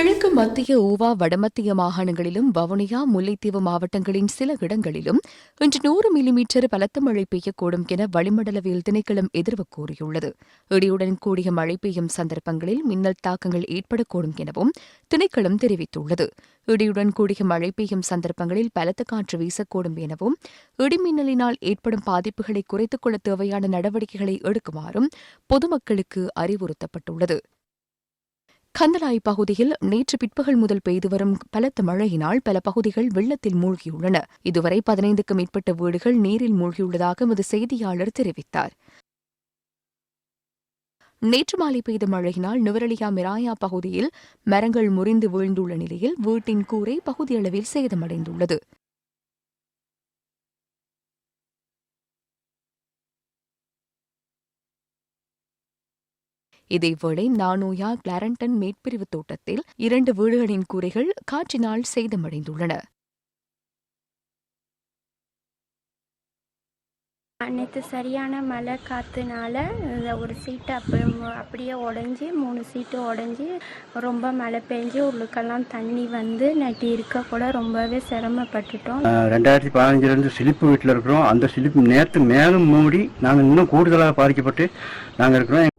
கிழக்கு மத்திய ஊவா வடமத்திய மாகாணங்களிலும் வவுனியா முல்லைத்தீவு மாவட்டங்களின் சில இடங்களிலும் இன்று நூறு மில்லிமீட்டர் பலத்த மழை பெய்யக்கூடும் என வளிமண்டலவியல் திணைக்களம் எதிர்வு கூறியுள்ளது. இடியுடன் கூடிய மழை பெய்யும் சந்தர்ப்பங்களில் மின்னல் தாக்கங்கள் ஏற்படக்கூடும் எனவும் திணைக்களம் தெரிவித்துள்ளது. இடியுடன் கூடிய மழை பெய்யும் சந்தர்ப்பங்களில் பலத்த காற்று வீசக்கூடும் எனவும் இடிமின்னலினால் ஏற்படும் பாதிப்புகளை குறைத்துக் கொள்ள தேவையான நடவடிக்கைகளை எடுக்குமாறும் பொதுமக்களுக்கு அறிவுறுத்தப்பட்டுள்ளது. கந்தலாய் பகுதியில் நேற்று பிற்பகல் முதல் பெய்து வரும் பலத்த மழையினால் பல பகுதிகள் வெள்ளத்தில் மூழ்கியுள்ளன. இதுவரை பதினைந்துக்கும் மேற்பட்ட வீடுகள் நீரில் மூழ்கியுள்ளதாக எமது செய்தியாளர் தெரிவித்தார். நேற்று மாலை பெய்த மழையினால் நுவரலியா மிராயா பகுதியில் மரங்கள் முறிந்து வீழ்ந்துள்ள நிலையில் வீட்டின் கூரை பகுதியளவில் சேதமடைந்துள்ளது. இதேவேளை நானோயா கிளாரண்டன் மேற்பிரிவு தோட்டத்தில் இரண்டு வீடுகளின் கூரைகள் காற்றினால் சேதமடைந்துள்ளன. நேற்று சரியான மழை காற்றுனால ஒரு சீட்டு அப்படி அப்படியே உடஞ்சி மூணு சீட்டு உடஞ்சி ரொம்ப மழை பெஞ்சு உள்ளுக்கெல்லாம் தண்ணி வந்து நைட்டு இருக்க கூட ரொம்பவே சிரமப்பட்டுட்டோம். ரெண்டாயிரத்தி பதினஞ்சுலேருந்து சிலிப்பு வீட்டில் இருக்கிறோம். அந்த சிலிப்பு நேற்று மேலும் மூடி நாங்கள் இன்னும் கூடுதலாக பாதிக்கப்பட்டு நாங்கள் இருக்கிறோம்.